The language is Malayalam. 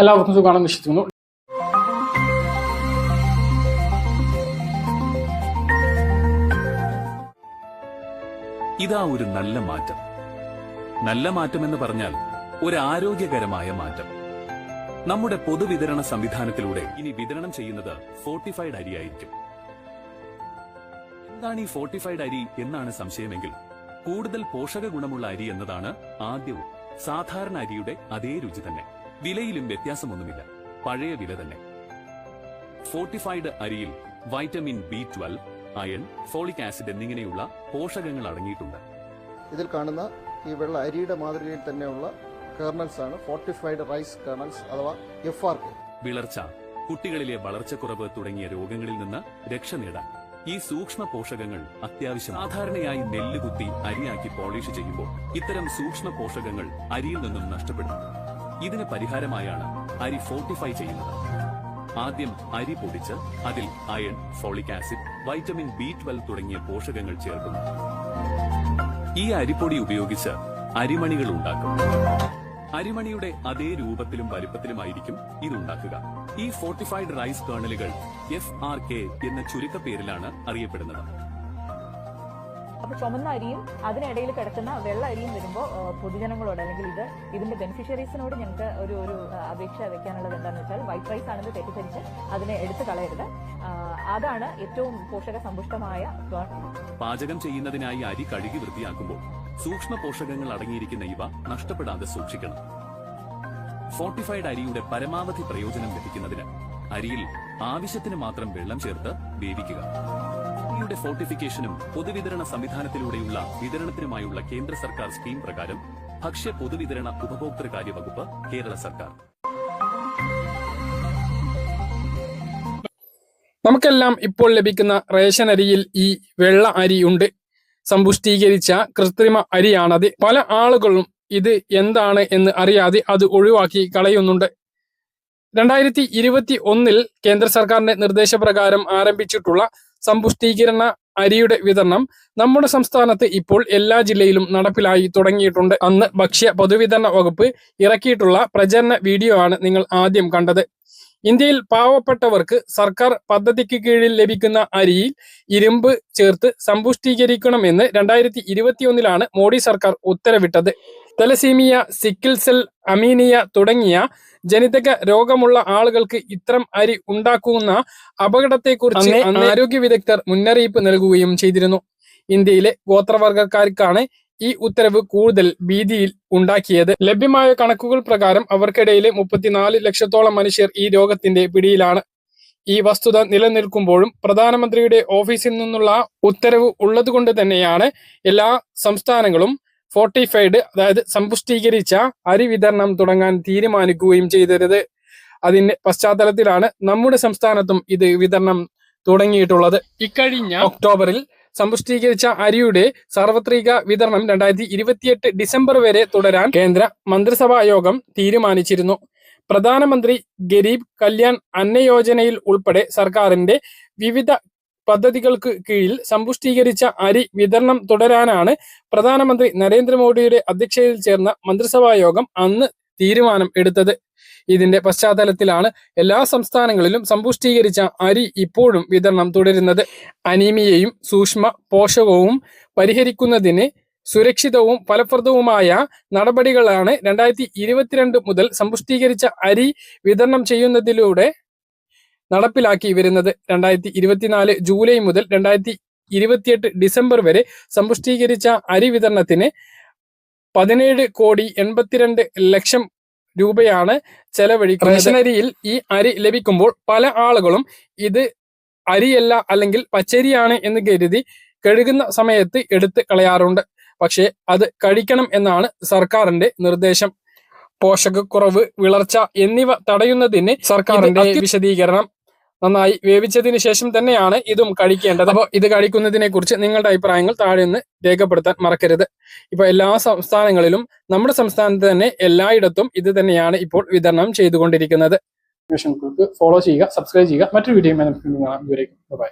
എല്ലാവർക്കും സുഖമാണെന്ന് വിശ്വസിക്കുന്നു. ഇതാ ഒരു നല്ല മാറ്റം. നല്ല മാറ്റം എന്ന് പറഞ്ഞാൽ ഒരു ആരോഗ്യകരമായ മാറ്റം. നമ്മുടെ പൊതുവിതരണ സംവിധാനത്തിലൂടെ ഇനി വിതരണം ചെയ്യുന്നത് ഫോർട്ടിഫൈഡ് അരിയായിരിക്കും. എന്താണ് ഈ ഫോർട്ടിഫൈഡ് അരി എന്നാണ് സംശയമെങ്കിൽ കൂടുതൽ പോഷക ഗുണമുള്ള അരി എന്നതാണ് ആദ്യവും. സാധാരണ അരിയുടെ അതേ രുചി തന്നെ. വിലയിലും വ്യത്യാസമൊന്നുമില്ല. പഴയ വില തന്നെ. ഫോർട്ടിഫൈഡ് അരിയിൽ vitamin B twelve iron folic acid എന്നിങ്ങനെയുള്ള പോഷകങ്ങൾ അടങ്ങിയിട്ടുണ്ട്. ഇതിൽ കാണുന്ന ഈ വെള്ള അരിയുടെ മാതൃകയിൽ തന്നെയുള്ള കേർണൽസ് ആണ്. ഫോർട്ടിഫൈഡ് റൈസ് കേർണൽസ് അഥവാ എഫ് ആർ കെ വിളർച്ച കുട്ടികളിലെ വളർച്ചക്കുറവ് തുടങ്ങിയ രോഗങ്ങളിൽ നിന്ന് രക്ഷ നേടാൻ ഈ സൂക്ഷ്മ പോഷകങ്ങൾ അത്യാവശ്യം സാധാരണയായി നെല്ല് കുത്തി അരിയാക്കി പോളിഷ് ചെയ്യുമ്പോൾ ഇത്തരം സൂക്ഷ്മ പോഷകങ്ങൾ അരിയിൽ നിന്നും നഷ്ടപ്പെടും. ഇതിന് പരിഹാരമായാണ് അരി ഫോർട്ടിഫൈ ചെയ്യുന്നത്. ആദ്യം അരി പൊടിച്ച് അതിൽ iron folic acid vitamin B twelve തുടങ്ങിയ പോഷകങ്ങൾ ചേർക്കുന്നു. ഈ അരിപ്പൊടി ഉപയോഗിച്ച് അരിമണികൾ ഉണ്ടാക്കും. അരിമണിയുടെ അതേ രൂപത്തിലും വലിപ്പത്തിലുമായിരിക്കും ഇതുണ്ടാക്കുക ഈ ഫോർട്ടിഫൈഡ് റൈസ് കേണലുകൾ എഫ് ആർ കെ എന്ന ചുരുക്കപ്പേരിലാണ് അറിയപ്പെടുന്നത്. അപ്പൊ ചുമന്ന അരിയും അതിനിടയിൽ കിടക്കുന്ന വെള്ള അരിയും വരുമ്പോൾ പൊതുജനങ്ങളോട് അല്ലെങ്കിൽ ഇത് ഇതിന്റെ ബെനിഫിഷ്യറീസിനോട് ഞങ്ങൾക്ക് ഒരു ഒരു അപേക്ഷ വെക്കാനുള്ളത് എന്താണെന്ന് വെച്ചാൽ വൈറ്റ് റൈസ് ആണെന്ന് തെറ്റിദ്ധരിച്ച് അതിനെ എടുത്തു കളയരുത്. അതാണ് ഏറ്റവും പോഷക സമ്പുഷ്ടമായ പാചകം ചെയ്യുന്നതിനായി അരി കഴുകി വൃത്തിയാക്കുമ്പോൾ സൂക്ഷ്മ പോഷകങ്ങൾ അടങ്ങിയിരിക്കുന്ന ഇവ നഷ്ടപ്പെടാതെ സൂക്ഷിക്കണം. ഫോർട്ടിഫൈഡ് അരിയുടെ പരമാവധി പ്രയോജനം ലഭിക്കുന്നതിന് അരിയിൽ ആവശ്യത്തിന് മാത്രം വെള്ളം ചേർത്ത് വേവിക്കുക. അരിയുടെ ഫോർട്ടിഫിക്കേഷനും പൊതുവിതരണ സംവിധാനത്തിലൂടെയുള്ള വിതരണത്തിനുമായുള്ള കേന്ദ്ര സർക്കാർ സ്കീം പ്രകാരം ഭക്ഷ്യ പൊതുവിതരണ ഉപഭോക്തൃകാര്യ വകുപ്പ് കേരള സർക്കാർ. നമുക്കെല്ലാം ഇപ്പോൾ ലഭിക്കുന്ന റേഷൻ അരിയിൽ ഈ വെള്ള അരി ഉണ്ട്. സമ്പുഷ്ടീകരിച്ച കൃത്രിമ അരിയാണത്. പല ആളുകളും ഇത് എന്താണ് എന്ന് അറിയാതെ അത് ഒഴിവാക്കി കളയുന്നുണ്ട്. രണ്ടായിരത്തി ഇരുപത്തി ഒന്നിൽ കേന്ദ്ര സർക്കാരിന്റെ നിർദ്ദേശപ്രകാരം ആരംഭിച്ചിട്ടുള്ള സമ്പുഷ്ടീകരണ അരിയുടെ വിതരണം നമ്മുടെ സംസ്ഥാനത്ത് ഇപ്പോൾ എല്ലാ ജില്ലയിലും നടപ്പിലായി തുടങ്ങിയിട്ടുണ്ട്. അന്ന് ഭക്ഷ്യ പൊതുവിതരണ വകുപ്പ് ഇറക്കിയിട്ടുള്ള പ്രചരണ വീഡിയോ ആണ് നിങ്ങൾ ആദ്യം കണ്ടത്. ഇന്ത്യയിൽ പാവപ്പെട്ടവർക്ക് സർക്കാർ പദ്ധതിക്ക് കീഴിൽ ലഭിക്കുന്ന അരിയിൽ ഇരുമ്പ് ചേർത്ത് സമ്പുഷ്ടീകരിക്കണമെന്ന് രണ്ടായിരത്തി ഇരുപത്തിയൊന്നിലാണ് മോഡി സർക്കാർ ഉത്തരവിട്ടത്. തെലസീമിയ സിക്കിൾ സെൽ അമീനിയ തുടങ്ങിയ ജനിതക രോഗമുള്ള ആളുകൾക്ക് ഇത്തരം അരി ഉണ്ടാക്കുന്ന അപകടത്തെക്കുറിച്ച് ആരോഗ്യ വിദഗ്ധർ മുന്നറിയിപ്പ് നൽകുകയും ചെയ്തിരുന്നു. ഇന്ത്യയിലെ ഗോത്രവർഗക്കാർക്കാണ് ഈ ഉത്തരവ് കൂടുതൽ ഭീതിയിൽ ഉണ്ടാക്കിയത്. ലഭ്യമായ കണക്കുകൾ പ്രകാരം അവർക്കിടയിലെ മുപ്പത്തിനാല് ലക്ഷത്തോളം മനുഷ്യർ ഈ രോഗത്തിന്റെ പിടിയിലാണ്. ഈ വസ്തുത നിലനിൽക്കുമ്പോഴും പ്രധാനമന്ത്രിയുടെ ഓഫീസിൽ നിന്നുള്ള ഉത്തരവ് ഉള്ളതുകൊണ്ട് തന്നെയാണ് എല്ലാ സംസ്ഥാനങ്ങളും ഫോർട്ടിഫൈഡ് അതായത് സമ്പുഷ്ടീകരിച്ച അരി വിതരണം തുടങ്ങാൻ തീരുമാനിക്കുകയും ചെയ്തത് അതിന്റെ പശ്ചാത്തലത്തിലാണ് നമ്മുടെ സംസ്ഥാനത്തും ഇത് വിതരണം തുടങ്ങിയിട്ടുള്ളത്. ഇക്കഴിഞ്ഞ ഒക്ടോബറിൽ സമ്പുഷ്ടീകരിച്ച അരിയുടെ സാർവത്രിക വിതരണം രണ്ടായിരത്തി ഇരുപത്തിയെട്ട് ഡിസംബർ വരെ തുടരാൻ കേന്ദ്ര മന്ത്രിസഭാ യോഗം തീരുമാനിച്ചിരുന്നു. പ്രധാനമന്ത്രി ഗരീബ് കല്യാൺ അന്ന യോജനയിൽ ഉൾപ്പെടെ സർക്കാരിന്റെ വിവിധ പദ്ധതികൾക്ക് കീഴിൽ സമ്പുഷ്ടീകരിച്ച അരി വിതരണം തുടരാനാണ് പ്രധാനമന്ത്രി നരേന്ദ്രമോദിയുടെ അധ്യക്ഷതയിൽ ചേർന്ന മന്ത്രിസഭാ യോഗം അന്ന് തീരുമാനം എടുത്തത്. ഇതിന്റെ പശ്ചാത്തലത്തിലാണ് എല്ലാ സംസ്ഥാനങ്ങളിലും സമ്പുഷ്ടീകരിച്ച അരി ഇപ്പോഴും വിതരണം തുടരുന്നത്. അനീമിയയും സൂക്ഷ്മ പോഷകവും പരിഹരിക്കുന്നതിന് സുരക്ഷിതവും ഫലപ്രദവുമായ നടപടികളാണ് രണ്ടായിരത്തി ഇരുപത്തിരണ്ട് മുതൽ സമ്പുഷ്ടീകരിച്ച അരി വിതരണം ചെയ്യുന്നതിലൂടെ നടപ്പിലാക്കി വരുന്നത് രണ്ടായിരത്തി ഇരുപത്തിനാല് ജൂലൈ മുതൽ രണ്ടായിരത്തി ഇരുപത്തിയെട്ട് ഡിസംബർ വരെ സമ്പുഷ്ടീകരിച്ച അരി വിതരണത്തിന് പതിനേഴ് കോടി എൺപത്തിരണ്ട് ലക്ഷം രൂപയാണ് ചെലവഴിക്കുന്നത്. റേഷനരിയിൽ ഈ അരി ലഭിക്കുമ്പോൾ പല ആളുകളും ഇത് അരിയല്ല അല്ലെങ്കിൽ പച്ചരിയാണ് എന്ന് കരുതി കഴുകുന്ന സമയത്ത് എടുത്ത് കളയാറുണ്ട്. പക്ഷേ അത് കഴിക്കണം എന്നാണ് സർക്കാരിന്റെ നിർദ്ദേശം. പോഷകക്കുറവ് വിളർച്ച എന്നിവ തടയുന്നതിന് സർക്കാരിന്റെ വിശദീകരണം നന്നായി വേവിച്ചതിന് ശേഷം തന്നെയാണ് ഇതും കഴിക്കേണ്ടത്. അപ്പോൾ ഇത് കഴിക്കുന്നതിനെ കുറിച്ച് നിങ്ങളുടെ അഭിപ്രായങ്ങൾ താഴെ നിന്ന് രേഖപ്പെടുത്താൻ മറക്കരുത്. ഇപ്പോൾ എല്ലാ സംസ്ഥാനങ്ങളിലും നമ്മുടെ സംസ്ഥാനത്ത് തന്നെ എല്ലായിടത്തും ഇത് തന്നെയാണ് ഇപ്പോൾ വിതരണം ചെയ്തുകൊണ്ടിരിക്കുന്നത്. ഫോളോ ചെയ്യുക സബ്സ്ക്രൈബ് ചെയ്യുക. മറ്റൊരു വീഡിയോ കാണാം. ബൈ